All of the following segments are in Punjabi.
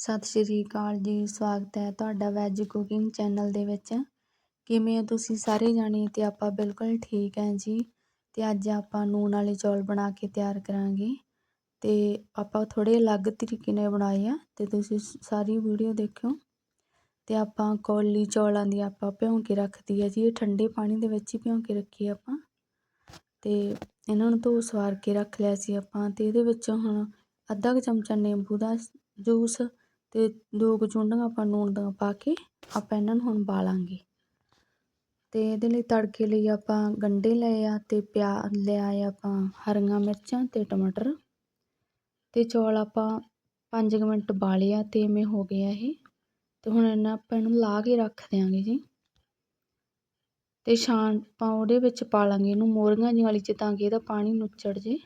ਸਤਿ ਸ਼੍ਰੀ ਅਕਾਲ ਜੀ, ਸਵਾਗਤ ਹੈ ਤੁਹਾਡਾ ਵੈਜ ਕੁਕਿੰਗ ਚੈਨਲ ਦੇ ਵਿੱਚ। ਕਿਵੇਂ ਹੋ ਤੁਸੀਂ ਸਾਰੇ ਜਾਣੇ? ਤੇ ਆਪਾਂ ਬਿਲਕੁਲ ਠੀਕ ਹੈ ਜੀ। ਤੇ ਅੱਜ ਆਪਾਂ ਨੂਨ ਵਾਲੇ ਚੌਲ ਬਣਾ ਕੇ ਤਿਆਰ ਕਰਾਂਗੇ। ਤੇ ਆਪਾਂ ਥੋੜੇ ਅਲੱਗ ਤਰੀਕੇ ਨਾਲ ਬਣਾਏ ਆ, ਤੇ ਤੁਸੀਂ ਸਾਰੀ ਵੀਡੀਓ ਦੇਖਿਓ। ਤੇ ਆਪਾਂ ਕੌਲੀ ਚੌਲਾਂ ਦੀ ਆਪਾਂ ਭਿਉਂ ਕੇ ਰੱਖਦੀ ਹੈ ਜੀ, ਇਹ ਠੰਡੇ ਪਾਣੀ ਦੇ ਵਿੱਚ ਹੀ ਭਿਉਂ ਕੇ ਰੱਖੀ ਆਪਾਂ। ਤੇ ਇਹਨਾਂ ਨੂੰ ਧੋ ਸਵਾਰ ਕੇ ਰੱਖ ਲਿਆ ਸੀ ਆਪਾਂ, ਤੇ ਇਹਦੇ ਵਿੱਚ ਹੁਣ ਅੱਧਾ ਕੁ ਚਮਚਾ ਨਿੰਬੂ ਦਾ ਜੂਸ ਅਤੇ ਦੋ ਕੁ ਚੁੰਡੀਆਂ ਆਪਾਂ ਨੂਣ ਦੀਆਂ ਪਾ ਕੇ ਆਪਾਂ ਇਹਨਾਂ ਨੂੰ ਹੁਣ ਬਾਲਾਂਗੇ। ਅਤੇ ਇਹਦੇ ਲਈ ਤੜਕੇ ਲਈ ਆਪਾਂ ਗੰਢੇ ਲਏ ਆ ਅਤੇ ਪਿਆ ਲਿਆ ਆਪਾਂ ਹਰੀਆਂ ਮਿਰਚਾਂ ਅਤੇ ਟਮਾਟਰ। ਅਤੇ ਚੌਲ ਆਪਾਂ 5 ਮਿੰਟ ਬਾਲੇ ਆ ਅਤੇ ਇਵੇਂ ਹੋ ਗਿਆ ਇਹ। ਅਤੇ ਹੁਣ ਇਹਨਾਂ ਆਪਾਂ ਇਹਨੂੰ ਲਾ ਕੇ ਰੱਖ ਦਿਆਂਗੇ ਜੀ। ਅਤੇ ਛਾਣ ਆਪਾਂ ਉਹਦੇ ਵਿੱਚ ਪਾ ਲਾਂਗੇ ਇਹਨੂੰ ਮੋਰੀਆਂ ਜਿਹੀਆਂ ਵਾਲੀ ਚ ਤਾਂ ਕਿ ਇਹਦਾ ਪਾਣੀ ਨੁੱਚੜ ਜੇ।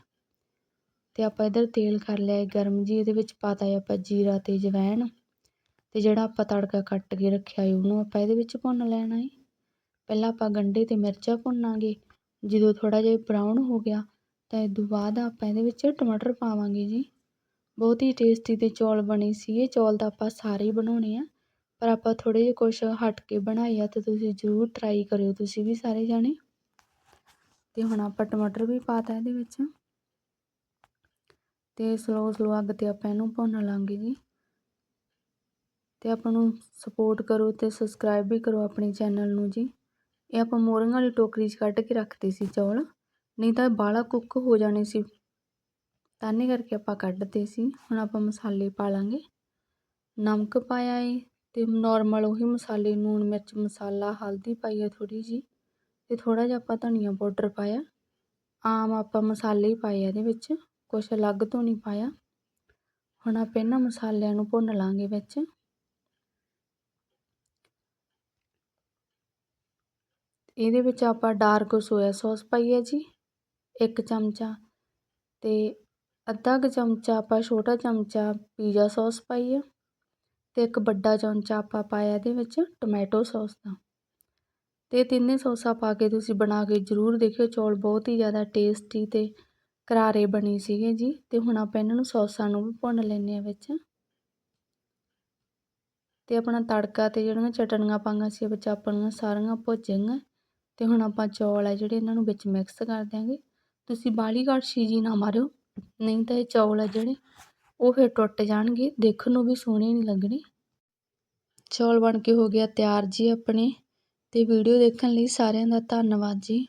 ਅਤੇ ਆਪਾਂ ਇੱਧਰ ਤੇਲ ਕਰ ਲਿਆ ਗਰਮ ਜੀ, ਇਹਦੇ ਵਿੱਚ ਪਾਤਾ ਹੈ ਆਪਾਂ ਜੀਰਾ ਅਤੇ ਜਵੈਣ ਅਤੇ ਜਿਹੜਾ ਆਪਾਂ ਤੜਕਾ ਕੱਟ ਕੇ ਰੱਖਿਆ ਹੈ ਉਹਨੂੰ ਆਪਾਂ ਇਹਦੇ ਵਿੱਚ ਭੁੰਨ ਲੈਣਾ ਹੈ ਪਹਿਲਾਂ ਆਪਾਂ ਗੰਢੇ ਅਤੇ ਮਿਰਚਾਂ ਭੁੰਨਾਂਗੇ, ਜਦੋਂ ਥੋੜ੍ਹਾ ਜਿਹਾ ਬਰਾਊਨ ਹੋ ਗਿਆ, ਤਾਂ ਇਹ ਤੋਂ ਬਾਅਦ ਆਪਾਂ ਇਹਦੇ ਵਿੱਚ ਟਮਾਟਰ ਪਾਵਾਂਗੇ ਜੀ। ਬਹੁਤ ਹੀ ਟੇਸਟੀ ਤੇ ਚੌਲ ਬਣੇ ਸੀ ਇਹ, ਚੌਲ ਤਾਂ ਆਪਾਂ ਸਾਰੇ ਹੀ ਬਣਾਉਣੇ ਆ, ਪਰ ਆਪਾਂ ਥੋੜ੍ਹੇ ਜਿਹੇ ਕੁਛ ਹਟ ਕੇ ਬਣਾਏ ਆ ਤੇ ਤੁਸੀਂ ਜ਼ਰੂਰ ਟਰਾਈ ਕਰਿਓ, ਤੁਸੀਂ ਵੀ ਸਾਰੇ ਜਾਣੇ। ਅਤੇ ਹੁਣ ਆਪਾਂ ਟਮਾਟਰ ਵੀ ਪਾਤਾ ਇਹਦੇ ਵਿੱਚ। ਅਤੇ ਸਲੋ ਸਲੋ ਅੱਗ ਤੇ ਆਪਾਂ ਇਹਨੂੰ ਭੁੰਨ ਲਾਂਗੇ ਜੀ। ਤੇ ਆਪਾਂ ਨੂੰ ਸਪੋਰਟ ਕਰੋ ਤੇ ਸਬਸਕ੍ਰਾਈਬ ਵੀ ਕਰੋ ਆਪਣੇ ਚੈਨਲ ਨੂੰ ਜੀ। ਇਹ ਆਪਾਂ ਮੋਰੀਆਂ ਵਾਲੀ ਟੋਕਰੀ 'ਚ ਕੱਢ ਕੇ ਰੱਖਦੇ ਸੀ ਚੌਲ। ਨਹੀਂ ਤਾਂ ਬਾਲਾ ਕੁੱਕ ਹੋ ਜਾਣੇ ਸੀ। ਤਾਨੇ ਕਰਕੇ ਆਪਾਂ ਕੱਢਦੇ ਸੀ। ਹੁਣ ਆਪਾਂ ਮਸਾਲੇ ਪਾ ਲਾਂਗੇ। ਨਮਕ ਪਾਇਆ ਏ ਤੇ ਨਾਰਮਲ ਉਹੀ ਮਸਾਲੇ, ਨੂਣ ਮਿਰਚ, ਮਸਾਲਾ, ਹਲਦੀ ਪਾਈ ਆ ਥੋੜੀ ਜੀ ਤੇ ਥੋੜਾ ਜਿਹਾ ਆਪਾਂ ਧਨੀਆ ਪਾਊਡਰ ਪਾਇਆ। ਆਮ ਆਪਾਂ ਮਸਾਲੇ ਹੀ ਪਾਏ ਇਹਦੇ ਵਿੱਚ। ਕੁਛ ਅਲੱਗ ਤੋਂ ਨਹੀਂ ਪਾਇਆ। ਹੁਣ ਆਪਾਂ ਇਹਨਾਂ ਮਸਾਲਿਆਂ ਨੂੰ ਭੁੰਨ ਲਾਂਗੇ ਵਿੱਚ। ਇਹਦੇ ਵਿੱਚ ਆਪਾਂ ਡਾਰਕ ਸੋਇਆ ਸੌਸ ਪਾਈ ਹੈ ਜੀ, ਇੱਕ ਚਮਚਾ ਤੇ ਅੱਧਾ ਕੁ ਚਮਚਾ ਆਪਾਂ ਛੋਟਾ ਚਮਚਾ ਪੀਜ਼ਾ ਸੌਸ ਪਾਈ ਹੈ ਤੇ ਇੱਕ ਵੱਡਾ ਚਮਚਾ ਆਪਾਂ ਪਾਇਆ ਇਹਦੇ ਵਿੱਚ ਟੋਮੈਟੋ ਸੌਸ ਦਾ। ਤੇ ਤਿੰਨੇ ਸੌਸਾਂ ਪਾ ਕੇ ਤੁਸੀਂ ਬਣਾ ਕੇ ਜ਼ਰੂਰ ਦੇਖਿਓ, ਚੌਲ ਬਹੁਤ ਹੀ ਜ਼ਿਆਦਾ ਟੇਸਟੀ ਤੇ ਕਰਾਰੇ ਬਣੇ ਸੀਗੇ ਜੀ, ਤੇ ਹੁਣ ਆਪਾਂ ਇਹਨਾਂ ਨੂੰ ਸੌਸਾਂ ਨੂੰ ਵੀ ਭੁੰਨ ਲੈਣੇ ਆ ਵਿੱਚ। ਤੇ ਆਪਣਾ ਤੜਕਾ ਤੇ ਜਿਹੜੀਆਂ ਚਟਣੀਆਂ ਪਾਈਆਂ ਸੀ ਵਿੱਚ ਆਪਣੀਆਂ ਸਾਰੀਆਂ ਭੁੱਜ ਗਈਆਂ ਤੇ ਹੁਣ ਆਪਾਂ ਚੌਲ ਆ ਜਿਹੜੇ ਇਹਨਾਂ ਨੂੰ ਵਿੱਚ ਮਿਕਸ ਕਰ ਦਿਆਂਗੇ। ਤੁਸੀਂ ਬਾਲੀ ਕੜਛੀ ਜੀ ਨਾ ਮਾਰਿਓ, ਨਹੀਂ ਤਾਂ ਇਹ ਚੌਲ ਆ ਜਿਹੜੇ ਉਹ ਫਿਰ ਟੁੱਟ ਜਾਣਗੇ, ਦੇਖਣ ਨੂੰ ਵੀ ਸੋਹਣੇ ਨਹੀਂ ਲੱਗਣੇ। ਚੌਲ ਬਣ ਕੇ ਹੋ ਗਿਆ ਤਿਆਰ ਜੀ ਆਪਣੇ। ਤੇ ਵੀਡੀਓ ਦੇਖਣ ਲਈ ਸਾਰਿਆਂ ਦਾ ਧੰਨਵਾਦ ਜੀ।